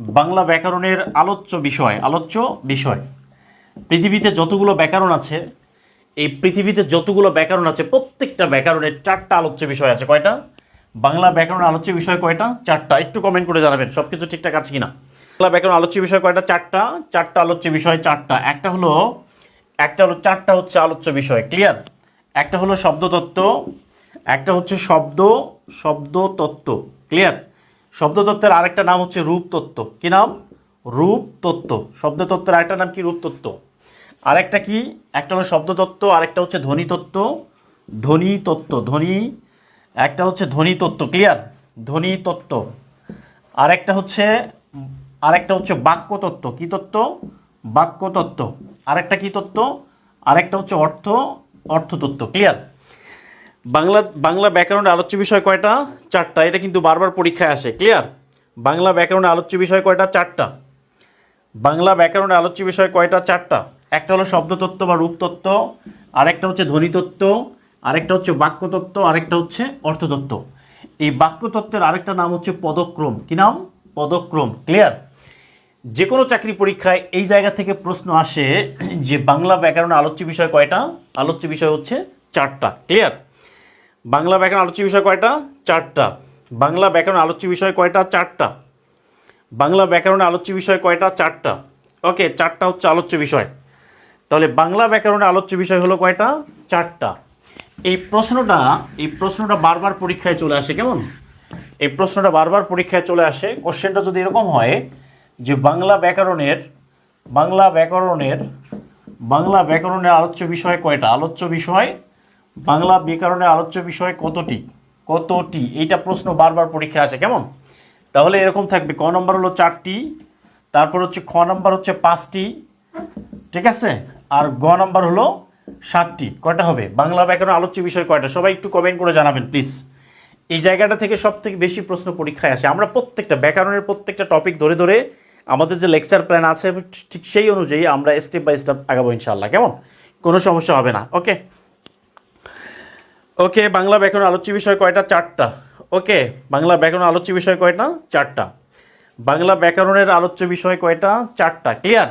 বাংলা ব্যাকরণের আলোচ্য বিষয় আলোচ্য বিষয়। পৃথিবীতে যতগুলো ব্যাকরণ আছে, এই পৃথিবীতে যতগুলো ব্যাকরণ আছে, প্রত্যেকটা ব্যাকরণের চারটা আলোচ্য বিষয় আছে। কয়টা? বাংলা ব্যাকরণ আলোচ্য বিষয় কয়টা? চারটা। একটু কমেন্ট করে জানাবেন সব কিছু ঠিকঠাক আছে কিনা? বাংলা ব্যাকরণ আলোচ্য বিষয় কয়টা? চারটা। চারটা আলোচ্য বিষয়, চারটা। একটা হলো একটা হলো, চারটা হচ্ছে আলোচ্য বিষয়। ক্লিয়ার একটা হলো শব্দতত্ত্ব, একটা হচ্ছে শব্দ, শব্দতত্ত্ব। ক্লিয়ার শব্দতত্ত্বের আরেকটা নাম হচ্ছে রূপতত্ত্ব। কি নাম? রূপতত্ত্ব। শব্দতত্ত্বের আরেকটা নাম কি? রূপতত্ত্ব। আরেকটা কি? একটা হলো শব্দতত্ত্ব, আরেকটা হচ্ছে ধ্বনিতত্ত্ব। ধ্বনিতত্ত্ব, ধ্বনি, একটা হচ্ছে ধ্বনিতত্ত্ব। ক্লিয়ার ধ্বনিতত্ত্ব। আরেকটা হচ্ছে আরেকটা হচ্ছে বাক্যতত্ত্ব। কি তত্ত্ব? বাক্যতত্ত্ব। আরেকটা কি তত্ত্ব? আরেকটা হচ্ছে অর্থ, অর্থতত্ত্ব। ক্লিয়ার বাংলা বাংলা ব্যাকরণের আলোচ্য বিষয় কয়টা? চারটা। এটা কিন্তু বারবার পরীক্ষায় আসে। ক্লিয়ার বাংলা ব্যাকরণের আলোচ্য বিষয় কয়টা? চারটা। বাংলা ব্যাকরণের আলোচ্য বিষয় কয়টা? চারটা। একটা হলো শব্দতত্ত্ব বা রূপতত্ত্ব, আরেকটা হচ্ছে ধ্বনিতত্ত্ব, আরেকটা হচ্ছে বাক্যতত্ত্ব, আরেকটা হচ্ছে অর্থতত্ত্ব। এই বাক্যতত্ত্বের আরেকটা নাম হচ্ছে পদক্রম। কি নাম? পদক্রম। ক্লিয়ার যে কোনো চাকরি পরীক্ষায় এই জায়গা থেকে প্রশ্ন আসে যে বাংলা ব্যাকরণের আলোচ্য বিষয় কয়টা? আলোচ্য বিষয় হচ্ছে চারটা। ক্লিয়ার বাংলা ব্যাকরণ আলোচ্য বিষয় কয়টা? চারটা। বাংলা ব্যাকরণ আলোচ্য বিষয় কয়টা? চারটা। বাংলা ব্যাকরণে আলোচ্য বিষয় কয়টা? চারটা। ওকে, চারটা হচ্ছে আলোচ্য বিষয়। তাহলে বাংলা ব্যাকরণে আলোচ্য বিষয় হলো কয়টা? চারটা। এই প্রশ্নটা এই প্রশ্নটা বারবার পরীক্ষায় চলে আসে কেমন? এই প্রশ্নটা বারবার পরীক্ষায় চলে আসে। কোশ্চেনটা যদি এরকম হয় যে বাংলা ব্যাকরণের বাংলা ব্যাকরণের বাংলা ব্যাকরণের আলোচ্য বিষয় কয়টা? আলোচ্য বিষয় বাংলা ব্যাকরণের আলোচ্য বিষয় কতটি? কতটি? এইটা প্রশ্ন বারবার পরীক্ষায় আসে, কেমন? তাহলে এরকম থাকবে, ক নম্বর হলো চারটি, তারপর হচ্ছে খ নম্বর হচ্ছে পাঁচটি, ঠিক আছে? আর গ নম্বর হলো সাতটি, কয়টা হবে? বাংলা ব্যাকরণ আলোচ্য বিষয় কয়টা? সবাই একটু কমেন্ট করে জানাবেন প্লিজ এই জায়গাটা থেকে সব থেকে বেশি প্রশ্ন পরীক্ষায় আসে। আমরা প্রত্যেকটা, ব্যাকরণের প্রত্যেকটা টপিক ধরে ধরে আমাদের যে লেকচার প্ল্যান আছে, ঠিক সেই অনুযায়ী আমরা স্টেপ বাই স্টেপ আগাবো ইনশাল্লাহ কেমন? কোনো সমস্যা হবে না ওকে ওকে বাংলা ব্যাকরণ আলোচ্য বিষয় কয়টা? চারটা। ওকে বাংলা ব্যাকরণ আলোচ্য বিষয় কয়টা? চারটা। বাংলা ব্যাকরণের আলোচ্য বিষয় কয়টা? চারটা। ক্লিয়ার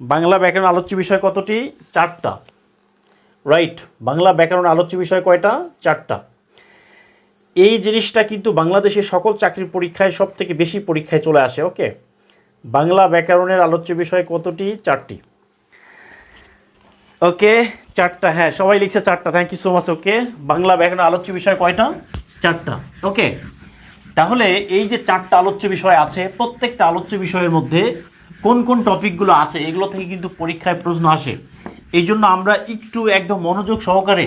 বাংলা ব্যাকরণ আলোচ্য বিষয় কতটি? চারটা। রাইট বাংলা ব্যাকরণ আলোচ্য বিষয় কয়টা? চারটা। এই জিনিসটা কিন্তু বাংলাদেশের সকল চাকরির পরীক্ষায় সব থেকে বেশি পরীক্ষায় চলে আসে ওকে বাংলা ব্যাকরণের আলোচ্য বিষয় কতটি? চারটি। ওকে চারটা হ্যাঁ সবাই লিখছে চারটা thank you so much okay Bangla ব্যাকরণ আলোচ্য বিষয় কয়টা? চারটা ওকে তাহলে এই যে চারটা আলোচ্য বিষয় আছে, প্রত্যেকটা আলোচ্য বিষয়ের মধ্যে কোন কোন টপিকগুলো আছে, এগুলো থেকে কিন্তু পরীক্ষায় প্রশ্ন আসে। এই জন্য আমরা একটু একদম মনোযোগ সহকারে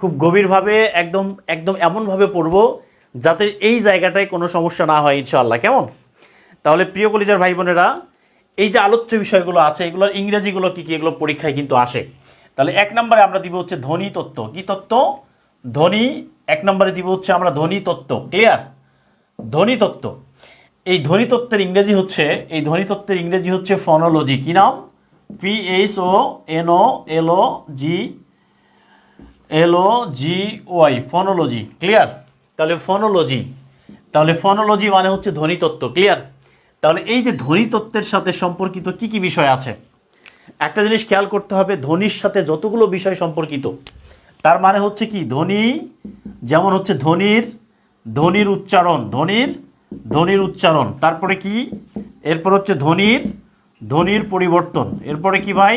খুব গভীরভাবে একদম একদম এমনভাবে পড়ব যাতে এই জায়গাটায় কোনো সমস্যা না হয়, ইনশাআল্লাহ। কেমন? তাহলে প্রিয় কলিজার ভাই বোনেরা, এই যে আলোচ্য বিষয়গুলো আছে, এগুলোর ইংরেজিগুলো কী কী, এগুলো পরীক্ষায় কিন্তু আসে। তাহলে এক নম্বরে আমরা দিব হচ্ছে ধ্বনি তত্ত্ব। কি তত্ত্ব? ধ্বনি, এক নম্বরে দিব হচ্ছে আমরা ধ্বনি তত্ত্ব। ক্লিয়ার ধ্বনি তত্ত্ব। এই ধ্বনি তত্ত্বের ইংরেজি হচ্ছে, এই ধ্বনি তত্ত্বের ইংরেজি হচ্ছে ফনোলজি কি নাম? P H O N O L O G L O G Y phonology clear তাহলে ফনোলজি তাহলে ফনোলজি মানে হচ্ছে ধ্বনিতত্ত্ব ক্লিয়ার তাহলে এই যে ধ্বনিতত্ত্বের সাথে সম্পর্কিত কি কি বিষয় আছে? একটা জিনিস খেয়াল করতে হবে ধ্বনির সাথে যতগুলো বিষয় সম্পর্কিত, তার মানে হচ্ছে কি ধ্বনি যেমন হচ্ছে ধ্বনির ধ্বনির উচ্চারণ ধ্বনির ধ্বনির উচ্চারণ, তারপরে কি, এরপর হচ্ছে ধ্বনির ধ্বনির পরিবর্তন, এরপরে কি ভাই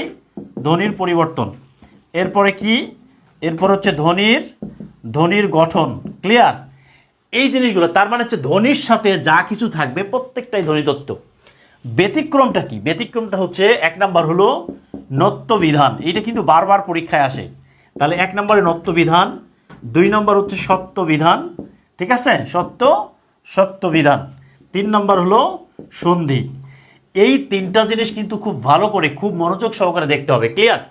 ধ্বনির পরিবর্তন, এরপরে কি, এরপর হচ্ছে ধ্বনির ধ্বনির গঠন ক্লিয়ার এই জিনিসগুলো, তার মানে হচ্ছে ধ্বনির সাথে যা কিছু থাকবে প্রত্যেকটাই ধ্বনিতত্ত্ব ব্যতিক্রমটা কি? ব্যতিক্রমটা হচ্ছে এক নাম্বার হলো নত্য বিধান এইটা কিন্তু বারবার পরীক্ষায় আসে। তাহলে এক নম্বরে নত্য বিধান দুই নম্বর হচ্ছে সত্য বিধান ঠিক আছে? সত্য সত্য বিধান তিন নম্বর হলো সন্ধি। এই তিনটা জিনিস কিন্তু খুব ভালো করে, খুব মনোযোগ সহকারে দেখতে হবে। ক্লিয়ার?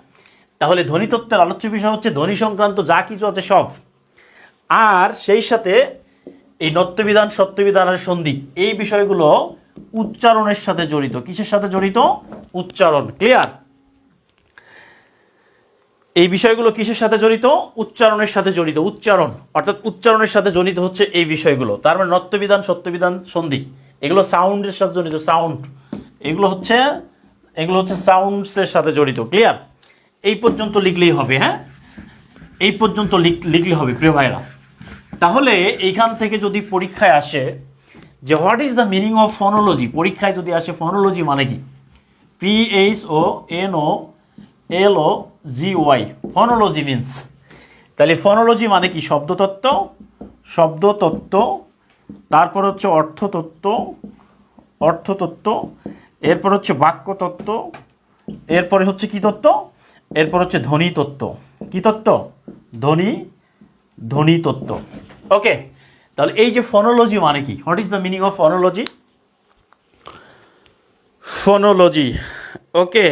তাহলে ধ্বনিতত্ত্বের আলোচ্য বিষয় হচ্ছে ধ্বনি সংক্রান্ত যা কিছু আছে সব। আর সেই সাথে এই নত্যবিধান সত্যবিধান আর সন্ধি, এই বিষয়গুলো উচ্চারণের সাথে জড়িত। কিসের সাথে জড়িত? উচ্চারণ। ক্লিয়ার এই বিষয়গুলো কিসের সাথে জড়িত? উচ্চারণের সাথে জড়িত। উচ্চারণ। অর্থাৎ উচ্চারণের সাথে জড়িত হচ্ছে এই বিষয়গুলো। তার মানে নত্যবিধান, সত্যবিধান, সন্ধি। এগুলো সাউন্ডের সাথে জড়িত। সাউন্ড এগুলো হচ্ছে এগুলো হচ্ছে সাউন্ডসের সাথে জড়িত। ক্লিয়ার এই পর্যন্ত লিখলেই হবে হ্যাঁ? এই পর্যন্ত লিখ- লিখলে হবে, প্রিয় ভাইরা তাহলে এইখান থেকে যদি পরীক্ষায় আসে যে what is the meaning of phonology পরীক্ষায় যদি আসে ফনোলজি মানে কি? P H O N O L O G Y phonology means তাহলে ফনোলজি মানে কি? শব্দতত্ত্ব শব্দতত্ত্ব, তারপর হচ্ছে অর্থতত্ত্ব অর্থতত্ত্ব, এরপর হচ্ছে বাক্যতত্ত্ব, এরপরে হচ্ছে কি তত্ত্ব? এরপর হচ্ছে ধ্বনি তত্ত্ব কি তত্ত্ব? ধ্বনি ধ্বনি তত্ত্ব ওকে তাহলে এই যে ফনোলজি মানে কি? What is the meaning of phonology phonology okay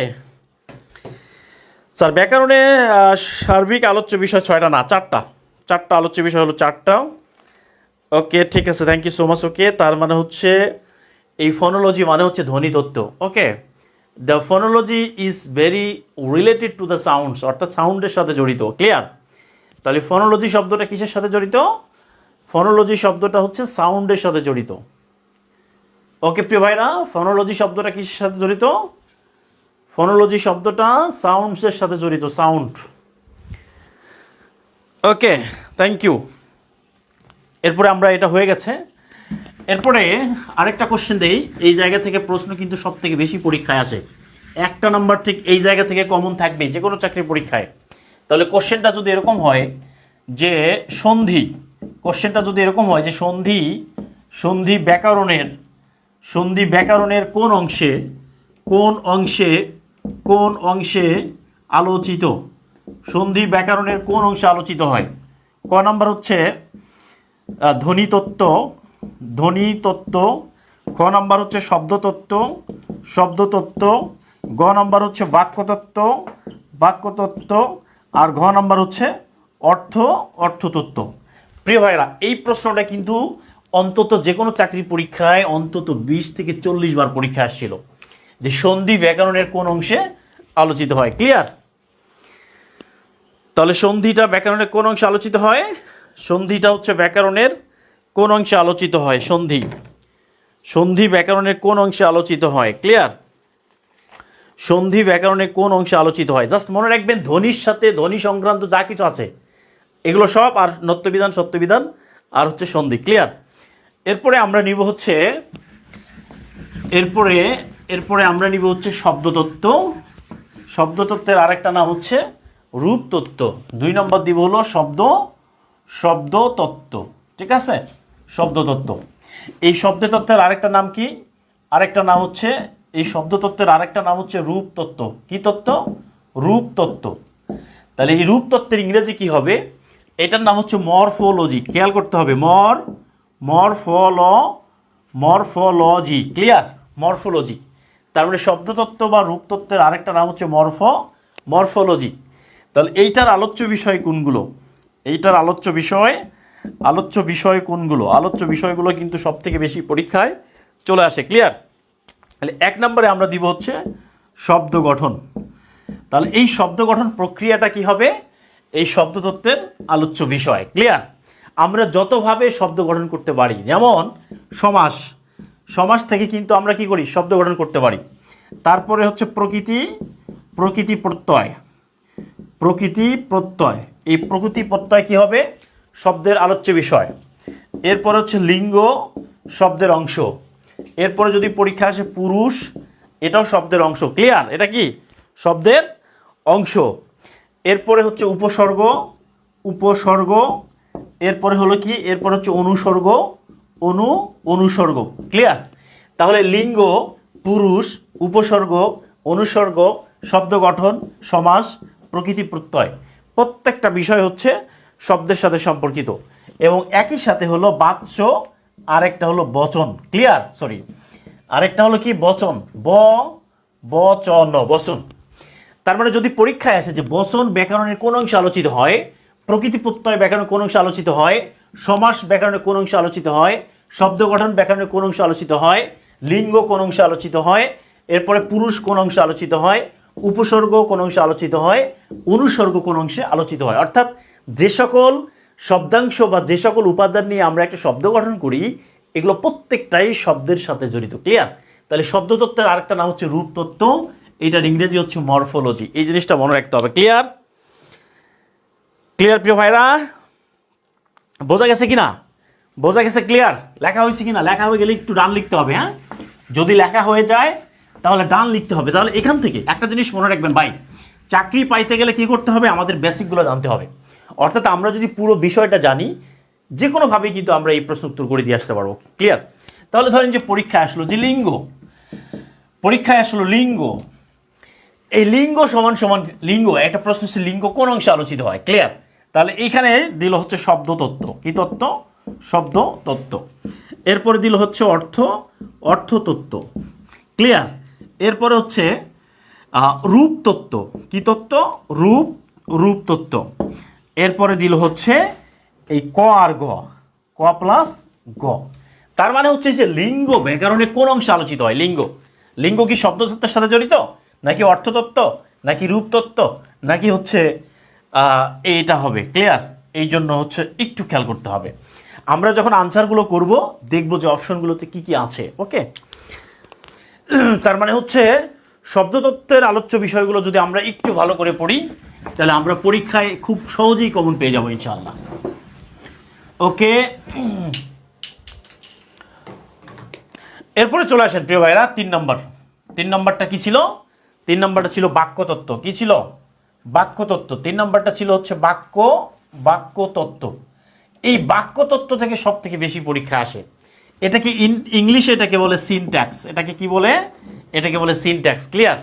sir ব্যাকরণে সার্বিক আলোচ্য বিষয় ছয়টা না, চারটা। চারটা আলোচ্য বিষয় হলো চারটা। ওকে ঠিক আছে thank you so much okay তার মানে হচ্ছে এই ফনোলজি মানে হচ্ছে ধ্বনি তত্ত্ব okay the phonology is very related to the sounds অর্থাৎ সাউন্ডের সাথে জড়িত ক্লিয়ার তাহলে ফনোলজি শব্দটা কিসের সাথে জড়িত? ফনোলজি শব্দটা হচ্ছে সাউন্ডের সাথে জড়িত। ওকে প্রিয় ভাইরা ফনোলজি শব্দটা কিসের সাথে জড়িত? ফনোলজি শব্দটা সাউন্ডসের সাথে জড়িত সাউন্ড ওকে থ্যাংক ইউ এরপরে আমরা এটা হয়ে গেছে। এরপরে আরেকটা কোশ্চেন দেই। এই জায়গা থেকে প্রশ্ন কিন্তু সব থেকে বেশি পরীক্ষায় আসে। একটা নাম্বার ঠিক এই জায়গা থেকে কমন থাকবে যে কোনো চাকরির পরীক্ষায়। তাহলে কোশ্চেনটা যদি এরকম হয় যে সন্ধি কোশ্চেনটা যদি এরকম হয় যে সন্ধি সন্ধি ব্যাকরণের সন্ধি ব্যাকরণের কোন অংশে কোন অংশে কোন অংশে আলোচিত? সন্ধি ব্যাকরণের কোন অংশে আলোচিত হয়? ক নাম্বার হচ্ছে ধ্বনিতত্ত্ব ধ্বনিতত্ত্ব। খ নাম্বার হচ্ছে শব্দতত্ত্ব শব্দতত্ত্ব। গ নাম্বার হচ্ছে বাক্যতত্ত্ব বাক্যতত্ত্ব। আর ঘ নাম্বার হচ্ছে অর্থ, অর্থতত্ত্ব। প্রিয় ভাইরা এই প্রশ্নটা কিন্তু অন্তত যে কোনো চাকরি পরীক্ষায় অন্তত বিশ থেকে চল্লিশ বার পরীক্ষা আসছিল। যে সন্ধি ব্যাকরণের কোন অংশে আলোচিত হয়। ক্লিয়ার তাহলে সন্ধিটা ব্যাকরণের কোন অংশে আলোচিত হয়? সন্ধিটা হচ্ছে ব্যাকরণের কোন অংশে আলোচিত হয়? সন্ধি। সন্ধি ব্যাকরণের কোন অংশে আলোচিত হয়? ক্লিয়ার সন্ধি ব্যাকরণের কোন অংশে আলোচিত হয়? জাস্ট মনে রাখবেন, ধ্বনির সাথে ধ্বনি সংক্রান্ত যা কিছু আছে এগুলো সব আর নত্যবিধান, সত্যবিধান আর হচ্ছে সন্ধি ক্লিয়ার এরপরে আমরা নিব হচ্ছে, এরপরে এরপরে আমরা নিব হচ্ছে শব্দতত্ত্ব। শব্দতত্ত্বের আরেকটা নাম হচ্ছে রূপতত্ত্ব। দুই নম্বর দিব হলো শব্দ, শব্দতত্ত্ব। ঠিক আছে? শব্দতত্ত্ব। এই শব্দতত্ত্বের আরেকটা নাম কি? আরেকটা নাম হচ্ছে, এই শব্দতত্ত্বের আরেকটা নাম হচ্ছে রূপতত্ত্ব। কি তত্ত্ব? রূপতত্ত্ব। তাহলে এই রূপতত্ত্বের ইংরেজি কি হবে? এটার নাম হচ্ছে মরফোলজি। খেয়াল করতে হবে, মর, মরফল, মরফোলজি, ক্লিয়ার? মরফোলজি। তার মানে শব্দতত্ত্ব বা রূপতত্ত্বের আরেকটা নাম হচ্ছে মরফ, মরফোলজি। তাহলে এইটার আলোচ্য বিষয় কোনগুলো? এইটার আলোচ্য বিষয় আলোচ্য বিষয় কোনগুলো? আলোচ্য বিষয়গুলো কিন্তু সব থেকে বেশি পরীক্ষায় চলে আসে, ক্লিয়ার? তাহলে এক নম্বরে আমরা দিব হচ্ছে শব্দ গঠন। তাহলে এই শব্দ গঠন প্রক্রিয়াটা কি হবে? এই শব্দতত্ত্বের আলোচ্য বিষয়। ক্লিয়ার আমরা যতভাবে শব্দ গঠন করতে পারি, যেমন সমাস সমাস থেকে কিন্তু আমরা কি করি? শব্দ গঠন করতে পারি। তারপরে হচ্ছে প্রকৃতি প্রকৃতি প্রত্যয় প্রকৃতি প্রত্যয়। এই প্রকৃতি প্রত্যয় কি হবে? শব্দের আলোচ্য বিষয়। এরপর হচ্ছে লিঙ্গ, শব্দের অংশ। এরপরে যদি পরীক্ষা আসে পুরুষ, এটাও শব্দের অংশ। ক্লিয়ার এটা কি? শব্দের অংশ। এরপরে হচ্ছে উপসর্গ উপসর্গ, এরপরে হলো কি? এরপর হচ্ছে অনুসর্গ, অনু, অনুসর্গ। ক্লিয়ার তাহলে লিঙ্গ, পুরুষ, উপসর্গ, অনুসর্গ, শব্দ গঠন, সমাস, প্রকৃতি প্রত্যয়। প্রত্যেকটা বিষয় হচ্ছে শব্দের সাথে সম্পর্কিত। এবং একই সাথে হলো বাচ্য, আরেকটা হলো বচন। ক্লিয়ার সরি আরেকটা হলো কি? বচন। ব, বচন। বচন। তার মানে যদি পরীক্ষায় আসে যে বচন ব্যাকরণের কোন অংশে আলোচিত হয়, প্রকৃতি প্রত্যয় ব্যাকরণের কোন অংশে আলোচিত হয়, সমাস ব্যাকরণের কোন অংশে আলোচিত হয়, শব্দ গঠন ব্যাকরণের কোন অংশে আলোচিত হয়, লিঙ্গ কোন অংশে আলোচিত হয়, এরপরে পুরুষ কোন অংশে আলোচিত হয়, উপসর্গ কোন অংশে আলোচিত হয়, অনুসর্গ কোন অংশে আলোচিত হয়। অর্থাৎ যে সকল শব্দাংশ বা যে সকল উপাদান নিয়ে আমরা একটা শব্দ গঠন করি, এগুলো প্রত্যেকটাই শব্দের সাথে জড়িত। ক্লিয়ার তাহলে শব্দতত্ত্বের আরেকটা নাম হচ্ছে রূপতত্ত্ব। এটার ইংরেজি হচ্ছে মরফোলজি। এই জিনিসটা মনে রাখতে হবে। ক্লিয়ার ক্লিয়ার প্রিয় ভাইরা? বোঝা গেছে কিনা? বোঝা গেছে ক্লিয়ার লেখা হয়েছে কিনা? লেখা হয়ে গেলে একটু ডান লিখতে হবে হ্যাঁ? যদি লেখা হয়ে যায়, তাহলে ডান লিখতে হবে। তাহলে এখান থেকে একটা জিনিস মনে রাখবেন, ভাই। চাকরি পাইতে গেলে কি করতে হবে? আমাদের বেসিকগুলো জানতে হবে। অর্থাৎ আমরা যদি পুরো বিষয়টা জানি যে কোনোভাবেই কিন্তু আমরা এই প্রশ্ন উত্তর করে দিয়ে আসতে পারব। ক্লিয়ার তাহলে ধরেন যে পরীক্ষায় আসলো যে লিঙ্গ। পরীক্ষায় আসলো লিঙ্গ। এই লিঙ্গ সমান সমান লিঙ্গ, একটা প্রশ্ন হচ্ছে লিঙ্গ কোন অংশে আলোচিত হয়? ক্লিয়ার তাহলে এইখানে দিল হচ্ছে শব্দ তত্ত্ব। কি তত্ত্ব? শব্দ তত্ত্ব। এরপরে দিল হচ্ছে অর্থ অর্থ তত্ত্ব। ক্লিয়ার এরপরে হচ্ছে রূপ তত্ত্ব। কি তত্ত্ব? রূপ রূপ তত্ত্ব। এরপরে দিল হচ্ছে এই ক আর গ। ক প্লাস গ। তার মানে হচ্ছে যে লিঙ্গ ব্যাকরণে কোন অংশে আলোচিত হয়? লিঙ্গ। লিঙ্গ কি শব্দতত্ত্বের সাথে জড়িত? নাকি অর্থতত্ত্ব? নাকি রূপতত্ত্ব? নাকি হচ্ছে এইটা হবে ক্লিয়ার এই জন্য হচ্ছে একটু খেয়াল করতে হবে। আমরা যখন আনসারগুলো করব, দেখব যে অপশনগুলোতে কি কি আছে ওকে তার মানে হচ্ছে, শব্দতত্ত্বের আলোচ্য বিষয়গুলো যদি আমরা একটু ভালো করে পড়ি, তাহলে আমরা পরীক্ষায় খুব সহজেই কমন পেয়ে যাব, ইনশাআল্লাহ। ওকে এরপরে চলে আসেন, প্রিয় ভাইরা তিন নম্বর। তিন নম্বরটা কি ছিল? তিন নম্বরটা ছিল বাক্যতত্ত্ব। কি ছিল? বাক্যতত্ত্ব। তিন নম্বরটা ছিল হচ্ছে বাক্য, বাক্যতত্ত্ব। এই বাক্যতত্ত্ব থেকে সব থেকে বেশি পরীক্ষা আসে। এটাকে ইংলিশে এটাকে বলে সিনট্যাক্স এটাকে কি বলে? এটাকে বলে সিনট্যাক্স ক্লিয়ার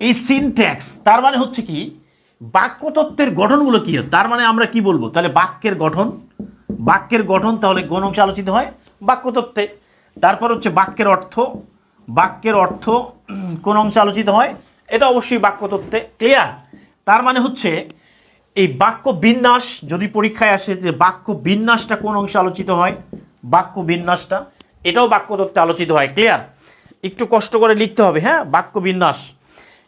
এই সিনট্যাক্স তার মানে হচ্ছে কি? বাক্যতত্ত্বের গঠনগুলো কি? তার মানে আমরা কি বলব? তাহলে বাক্যের গঠন। বাক্যের গঠন তাহলে কোন অংশে আলোচিত হয়? বাক্যতত্ত্বে। তারপর হচ্ছে বাক্যের অর্থ। বাক্যের অর্থ কোন অংশে আলোচিত হয়? এটা অবশ্যই বাক্যতত্ত্বে ক্লিয়ার তার মানে হচ্ছে, এই বাক্য বিন্যাস যদি পরীক্ষায় আসে যে বাক্য বিন্যাসটা কোন অংশে আলোচিত হয়, বাক্য বিন্যাসটা, এটাও বাক্যতত্ত্বে আলোচিত হয় ক্লিয়ার একটু কষ্ট করে লিখতে হবে হ্যাঁ? বাক্য বিন্যাস।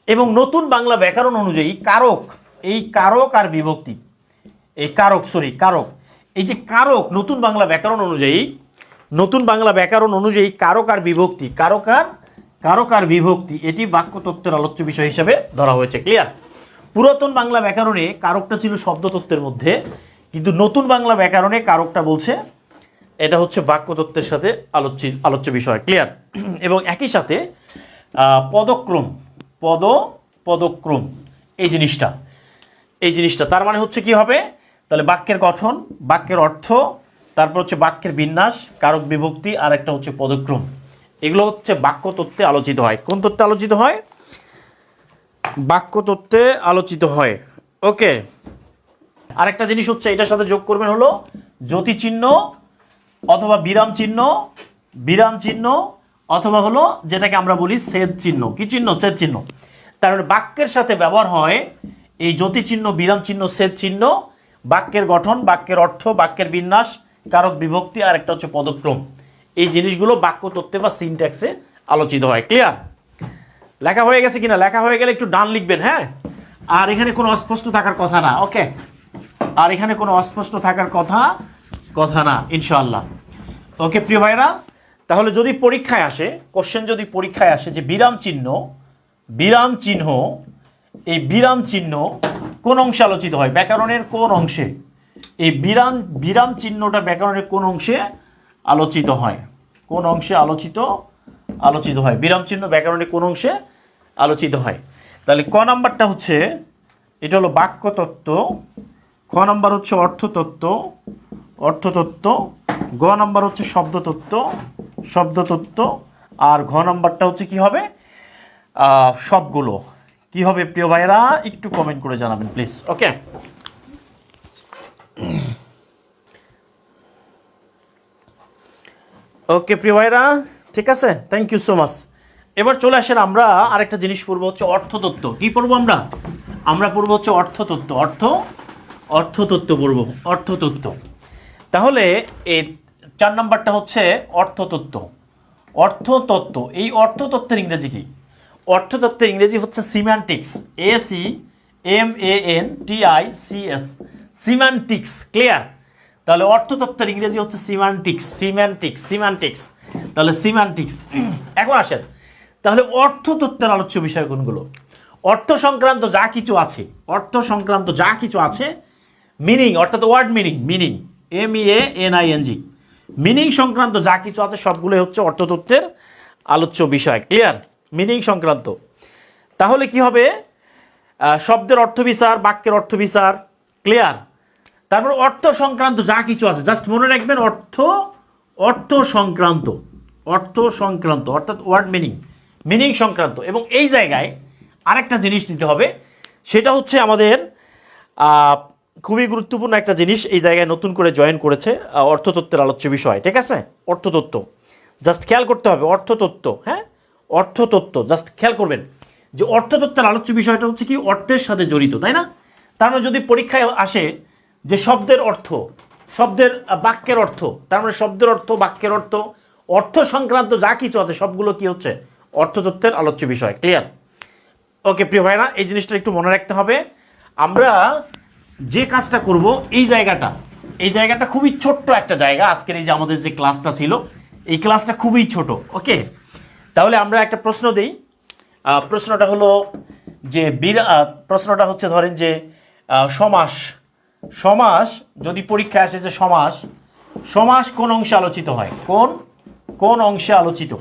এবং নতুন বাংলা ব্যাকরণ অনুযায়ী কারক, এই কারক আর বিভক্তি, এই কারক সরি কারক। এই যে কারক, নতুন বাংলা ব্যাকরণ অনুযায়ী, নতুন বাংলা ব্যাকরণ অনুযায়ী কারক আর বিভক্তি, কারক আর কারক আর বিভক্তি, এটি বাক্যতত্ত্বের আলোচ্য বিষয় হিসেবে ধরা হয়েছে ক্লিয়ার পুরাতন বাংলা ব্যাকরণে কারকটা ছিল শব্দতত্ত্বের মধ্যে, কিন্তু নতুন বাংলা ব্যাকরণে কারকটা বলছে, এটা হচ্ছে বাক্যতত্ত্বের সাথে আলোচ্য আলোচ্য বিষয় ক্লিয়ার এবং একই সাথে পদক্রম, পদ, পদক্রম, এই জিনিসটা এই জিনিসটা, তার মানে হচ্ছে কি হবে? তাহলে বাক্যের গঠন, বাক্যের অর্থ, তারপর হচ্ছে বাক্যের বিন্যাস, কারক বিভক্তি, আর একটা হচ্ছে পদক্রম। এগুলো হচ্ছে বাক্য তত্ত্বে আলোচিত হয়। কোন তত্ত্বে আলোচিত হয়? বাক্য তত্ত্বে আলোচিত হয়। ওকে আরেকটা জিনিস হচ্ছে, এটার সাথে যোগ করবেন হলো জ্যোতি চিহ্ন অথবা বিরাম চিহ্ন বিরাম চিহ্ন অথবা হলো যেটাকে আমরা বলি সেদ চিহ্ন কি চিহ্ন? সেদ চিহ্ন তার মানে বাক্যের সাথে ব্যবহার হয় এই জ্যোতি চিহ্ন বিরাম চিহ্ন সেদ চিহ্ন বাক্যের গঠন, বাক্যের অর্থ, বাক্যের বিন্যাস, কারক বিভক্তি আর একটা হচ্ছে পদক্রম। এই জিনিসগুলো বাক্য তত্ত্বে বা সিনট্যাক্সে আলোচিত হয়। ক্লিয়ার লেখা হয়ে গেছে কিনা? লেখা হয়ে গেলে একটু ডান লিখবেন হ্যাঁ? আর এখানে কোনো অস্পষ্ট থাকার কথা না ওকে আর এখানে কোনো অস্পষ্ট থাকার কথা কথা না, ইনশাআল্লাহ। ওকে প্রিয় ভাইরা তাহলে যদি পরীক্ষায় আসে কোশ্চেন যদি পরীক্ষায় আসে যে বিরাম চিহ্ন বিরাম চিহ্ন, এই বিরাম চিহ্ন কোন অংশে আলোচিত হয়? ব্যাকরণের কোন অংশে? এই বিরাম বিরাম চিহ্নটা ব্যাকরণের কোন অংশে আলোচিত হয়? কোন অংশে আলোচিত আলোচিত হয়। বিরাম চিহ্ন ব্যাকরণের কোন অংশে আলোচিত হয়। তাহলে ক নাম্বারটা হচ্ছে, এটা হলো বাক্যতত্ত্ব, খ নাম্বার হচ্ছে অর্থতত্ত্ব অর্থতত্ত্ব, গ নাম্বার হচ্ছে শব্দতত্ত্ব শব্দতত্ত্ব, আর ঘ নাম্বারটা হচ্ছে কি হবে? সবগুলো। কি হবে প্রিয় ভাইরা একটু কমেন্ট করে জানাবেন প্লিজ ওকে ওকে প্রিয় ভাইরা, ঠিক আছে? থ্যাংক ইউ সো মাচ এবার চলে আসেন আমরা আরেকটা জিনিস পড়ব, হচ্ছে অর্থতত্ত্ব। কি পড়ব আমরা? আমরা পড়ব হচ্ছে অর্থতত্ত্ব। অর্থ? অর্থতত্ত্ব পড়ব। অর্থতত্ত্ব। তাহলে এই চার নাম্বারটা হচ্ছে অর্থতত্ত্ব। অর্থতত্ত্ব। এই অর্থতত্ত্বের ইংরেজি কি? অর্থতত্ত্বের ইংরেজি হচ্ছে semantics S E M A N T I C S semantics clear তাহলে অর্থতত্ত্বের ইংরেজি হচ্ছে সিমান্টিক্স সিম্যান্টিক্স সিম্যান্টিক্স তাহলে সিম্যান্টিক্স এখন আসেন। তাহলে অর্থতত্ত্বের আলোচ্য বিষয় কোনগুলো? অর্থ সংক্রান্ত যা কিছু আছে, অর্থ সংক্রান্ত যা কিছু আছে মিনিং অর্থাৎ word meaning meaning M E N I N G meaning সংক্রান্ত যা কিছু আছে, সবগুলোই হচ্ছে অর্থতত্ত্বের আলোচ্য বিষয়। ক্লিয়ার মিনিং সংক্রান্ত। তাহলে কি হবে? শব্দের অর্থ বিচার বাক্যের অর্থ বিচার ক্লিয়ার তারপর অর্থ সংক্রান্ত যা কিছু আছে জাস্ট মনে রাখবেন অর্থ অর্থ সংক্রান্ত অর্থ সংক্রান্ত, অর্থাৎ ওয়ার্ড মিনিং মিনিং সংক্রান্ত। এবং এই জায়গায় আরেকটা জিনিস দিতে হবে, সেটা হচ্ছে আমাদের খুবই গুরুত্বপূর্ণ একটা জিনিস এই জায়গায় নতুন করে জয়েন করেছে অর্থতত্ত্বের আলোচ্য বিষয়, ঠিক আছে? অর্থতত্ত্ব। জাস্ট খেয়াল করতে হবে, অর্থতত্ত্ব হ্যাঁ? অর্থতত্ত্ব জাস্ট খেয়াল করবেন। যে অর্থতত্ত্বের আলোচ্য বিষয়টা হচ্ছে কি, অর্থের সাথে জড়িত, তাই না? তার মানে যদি পরীক্ষায় আসে যে শব্দের অর্থ, শব্দের বাক্যের অর্থ, তার মানে শব্দের অর্থ, বাক্যের অর্থ অর্থ সংক্রান্ত যা কিছু আছে, সবগুলো কি হচ্ছে? অর্থতত্ত্বের আলোচ্য বিষয় ক্লিয়ার ওকে প্রিয় ভাইরা, এই জিনিসটা একটু মনে রাখতে হবে। আমরা যে কাজটা করব এই জায়গাটা এই জায়গাটা খুবই ছোট্ট একটা জায়গা। আজকের এই যে আমাদের যে ক্লাসটা ছিল, এই ক্লাসটা খুবই ছোট ওকে তাহলে আমরা একটা প্রশ্ন দিই। প্রশ্নটা হলো যে বিরা প্রশ্নটা হচ্ছে ধরেন যে সমাস সমাস, যদি পরীক্ষায় আসে যে সমাস সমাস কোন অংশে আলোচিত হয়? কোন? কোন অংশে আলোচিত?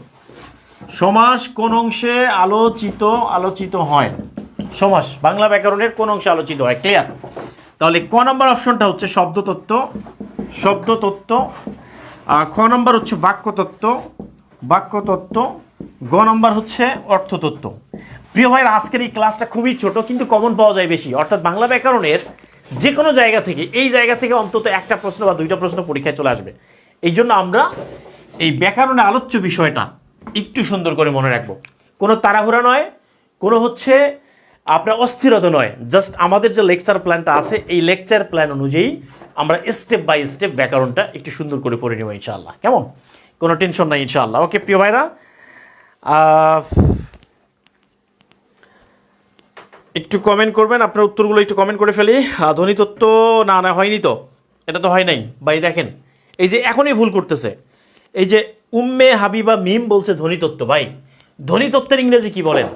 সমাস কোন অংশে আলোচিত আলোচিত হয়? সমাস, বাংলা ব্যাকরণের কোন অংশে আলোচিত হয়? ক্লিয়ার তাহলে ক নম্বর অপশনটা হচ্ছে শব্দতত্ত্ব শব্দতত্ত্ব খ নম্বর হচ্ছে বাক্যতত্ত্ব বাক্যতত্ত্ব, গ নম্বর হচ্ছে অর্থতত্ত্ব। প্রিয় ভাইয়ের, আজকের এই ক্লাসটা খুবই ছোট, কিন্তু কমন পাওয়া যায় বেশি। অর্থাৎ বাংলা ব্যাকরণের যে কোনো জায়গা থেকে, এই জায়গা থেকে অন্তত একটা প্রশ্ন বা দুইটা প্রশ্ন পরীক্ষায় চলে আসবে। এই জন্য আমরা এই ব্যাকরণে আলোচ্য বিষয়টা একটু সুন্দর করে মনে রাখব। কোনো তাড়াহুড়া নয়, কোনো হচ্ছে আপনার অস্থিরতা নয়। জাস্ট আমাদের যে লেকচার প্ল্যানটা আছে, এই লেকচার প্ল্যান অনুযায়ী আমরা স্টেপ বাই স্টেপ ব্যাকরণটা একটু সুন্দর করে পড়ে নেব ইনশাআল্লাহ। কেমন? কোনো টেনশন নাই ইনশাআল্লাহ। ওকে, প্রিয় ভাইরা একটু কমেন্ট করবেন, আপনার উত্তরগুলো একটু কমেন্ট করে ফেলি। ধ্বনিতত্ত্ব না না, হয়নি তো? এটা তো হয় নাই। ভাই, দেখেন, এই যে এখনই ভুল করতেছে। এই যে উম্মে হাবিবা মিম বলছে ধ্বনিতত্ত্ব ভাই। ধ্বনিতত্ত্বের ইংরেজি কি বলেন?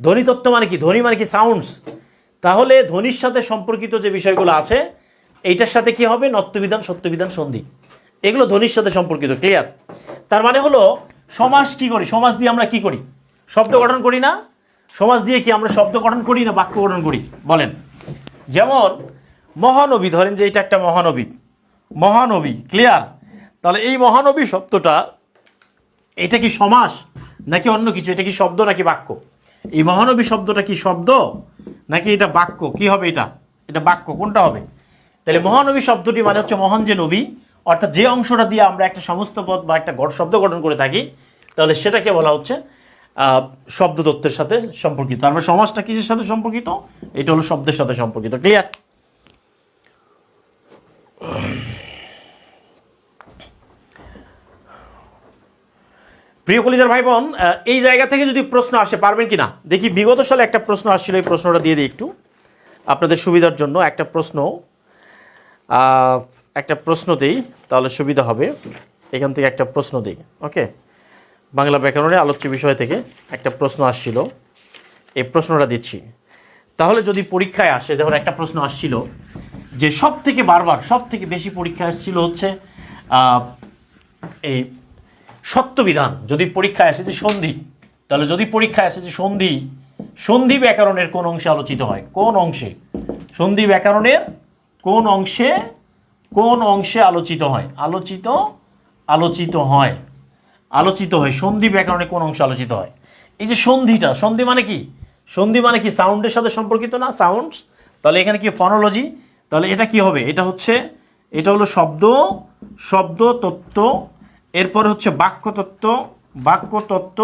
ধ্বনিতত্ত্ব মানে কি? ধ্বনি মানে কি? সাউন্ডস তাহলে ধ্বনির সাথে সম্পর্কিত যে বিষয়গুলো আছে, এইটার সাথে কি হবে? নত্যবিধান সত্যবিধান, সন্ধি। এগুলো ধ্বনির সাথে সম্পর্কিত ক্লিয়ার তার মানে হলো সমাস কি করি? সমাজ দিয়ে আমরা কি করি? শব্দ গঠন করি না সমাজ দিয়ে কি আমরা শব্দ গঠন করি না বাক্য গঠন করি? বলেন। যেমন, মহানবী, ধরেন যে এটা একটা মহানবী। মহানবী ক্লিয়ার তাহলে এই মহানবী শব্দটা এটা কি সমাস নাকি অন্য কিছু? এটা কি শব্দ নাকি বাক্য? এই মহানবী শব্দটা কি শব্দ নাকি এটা বাক্য? কি হবে এটা? এটা বাক্য, কোনটা হবে? তাহলে মহানবী শব্দটি মানে হচ্ছে মহান যে নবী, অর্থাৎ যে অংশটা দিয়ে আমরা একটা সমস্ত পদ বা একটা শব্দ গঠন করে থাকি, তাহলে সেটাকে বলা হচ্ছে শব্দতত্ত্বের সাথে সম্পর্কিত। আমরা সমাজটা কিসের সাথে সম্পর্কিত? এটা হলো শব্দের সাথে সম্পর্কিত। ক্লিয়ার প্রিয় কলিজার ভাই বোন এই জায়গা থেকে যদি প্রশ্ন আসে, পারবেন কি না দেখি, বিগত সালে একটা প্রশ্ন আসছিল, এই প্রশ্নটা দিয়ে দিই একটু। আপনাদের সুবিধার জন্য একটা প্রশ্ন একটা প্রশ্ন দিই, তাহলে সুবিধা হবে। এখান থেকে একটা প্রশ্ন দিই ওকে বাংলা ব্যাকরণের আলোচ্য বিষয় থেকে একটা প্রশ্ন আসছিল। এই প্রশ্নটা দিচ্ছি। তাহলে যদি পরীক্ষায় আসে, যেমন একটা প্রশ্ন আসছিল যে সব থেকে বারবার সব থেকে বেশি পরীক্ষায় আসছিল হচ্ছে এই সত্যবিধান। যদি পরীক্ষায় আসে যে সন্ধি, তাহলে যদি পরীক্ষায় আসে যে সন্ধি সন্ধি ব্যাকরণের কোন অংশে আলোচিত হয়? কোন অংশে? সন্ধি ব্যাকরণের কোন অংশে কোন অংশে আলোচিত হয়? আলোচিত আলোচিত হয়। আলোচিত হয়, সন্ধি ব্যাকরণে কোন অংশে আলোচিত হয়? এই যে সন্ধিটা, সন্ধি মানে কি? সন্ধি মানে কি সাউন্ডের সাথে সম্পর্কিত না? সাউন্ডস তাহলে এখানে কি ফনোলজি তাহলে এটা কি হবে? এটা হচ্ছে, এটা হলো শব্দ শব্দ, তত্ত্ব, এরপর হচ্ছে বাক্যতত্ত্ব বাক্যতত্ত্ব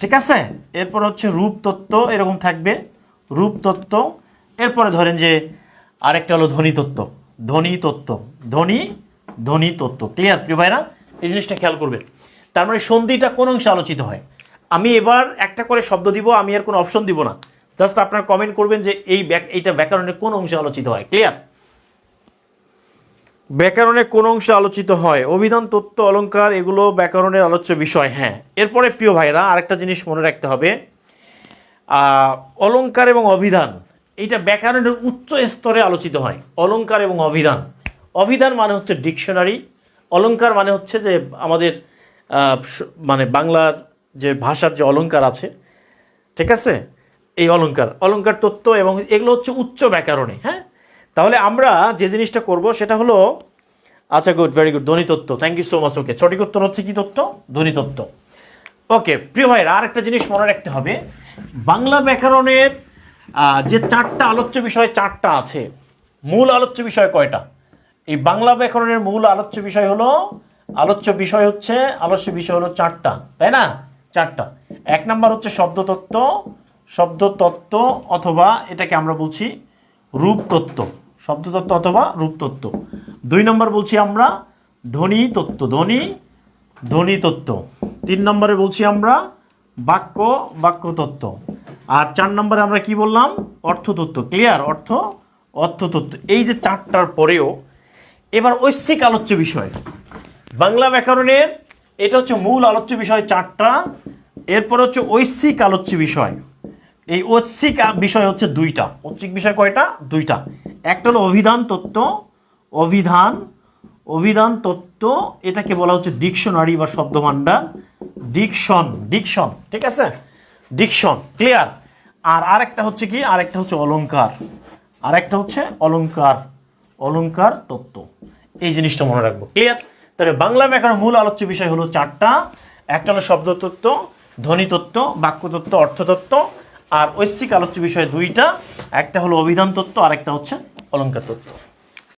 ঠিক আছে? এরপর হচ্ছে রূপ তত্ত্ব, এরকম থাকবে, রূপ তত্ত্ব। এরপরে ধরেন যে আরেকটা হলো ধ্বনিতত্ত্ব ধ্বনিতত্ত্ব ধ্বনি তত্ত্ব, ধ্বনি ধ্বনি তত্ত্ব ক্লিয়ার প্রিয় ভাইরা, এই জিনিসটা খেয়াল করবেন। তার মানে সন্ধিটা কোন অংশে আলোচিত হয়? আমি এবার একটা করে শব্দ দিব, আমি আর কোনো অপশন দিব না। জাস্ট আপনারা কমেন্ট করবেন যে এই এইটা ব্যাকরণের কোন অংশে আলোচিত হয়। ক্লিয়ার ব্যাকরণের কোন অংশে আলোচিত হয়? অভিধান, তত্ত্ব, অলংকার, এগুলো ব্যাকরণের আলোচ্য বিষয় হ্যাঁ। এরপরে প্রিয় ভাইরা আরেকটা জিনিস মনে রাখতে হবে। অলঙ্কার এবং অভিধান, এইটা ব্যাকরণের উচ্চ স্তরে আলোচিত হয়। অলঙ্কার এবং অভিধান। অভিধান মানে হচ্ছে ডিকশনারি অলঙ্কার মানে হচ্ছে যে আমাদের মানে বাংলার যে ভাষার যে অলংকার আছে, ঠিক আছে? এই অলঙ্কার অলঙ্কার তত্ত্ব এবং এগুলো হচ্ছে উচ্চ ব্যাকরণে হ্যাঁ? তাহলে আমরা যে জিনিসটা করব সেটা হলো আচ্ছা গুড ভেরি গুড ধ্বনি তত্ত্ব thank you so much okay সঠিক উত্তর হচ্ছে কি তত্ত্ব? ধ্বনি তত্ত্ব। ওকে প্রিয় ভাইরা আর একটা জিনিস মনে রাখতে হবে, বাংলা ব্যাকরণের যে চারটা আলোচ্য বিষয় চারটা আছে, মূল আলোচ্য বিষয় কয়টা? এই বাংলা ব্যাকরণের মূল আলোচ্য বিষয় হলো আলোচ্য বিষয় হচ্ছে, আলোচ্য বিষয় হলো চারটা, তাই না? চারটা। এক নাম্বার হচ্ছে শব্দতত্ত্ব শব্দতত্ত্ব অথবা এটাকে আমরা বলছি রূপতত্ত্ব, শব্দতত্ত্ব অথবা রূপতত্ত্ব। দুই নম্বর বলছি আমরা ধ্বনি তত্ত্ব ধ্বনি ধ্বনি তত্ত্ব তিন নম্বরে বলছি আমরা বাক্য বাক্য তত্ত্ব আর চার নম্বরে আমরা কি বললাম? অর্থতত্ত্ব, ক্লিয়ার? অর্থ, অর্থতত্ত্ব। এই যে চারটার পরেও, এবার ঐশ্বিক আলোচ্য বিষয়। বাংলা ব্যাকরণের, এটা হচ্ছে মূল আলোচ্য বিষয় চারটা, এরপর হচ্ছে ঐচ্ছিক আলোচ্য বিষয়। এই আ- বিষয় হচ্ছে দুইটা। ঐচ্ছিক বিষয় কয়টা? দুইটা। একটা হলো অভিধান তত্ত্ব, অভিধান অভিধান তত্ত্ব, এটাকে বলা হচ্ছে ডিকশনারি বা শব্দভাণ্ডার। ডিকশন ডিকশন, ঠিক আছে? Diction, clear? আর আরেকটা হচ্ছে কি? আরেকটা হচ্ছে অলংকার। আরেকটা হচ্ছে অলঙ্কার অলঙ্কার তত্ত্ব। এই জিনিসটা মনে রাখব। ক্লিয়ার? তাহলে বাংলা ব্যাকরণ মূল আলোচ্য বিষয় হলো চারটা। একটা হলো শব্দতত্ত্ব ধ্বনিতত্ত্ব বাক্যতত্ত্ব অর্থতত্ত্ব আর ঐশ্বিক আলোচ্য বিষয় দুইটা। একটা হলো অভিধান তত্ত্ব আর একটা হচ্ছে অলঙ্কার তত্ত্ব।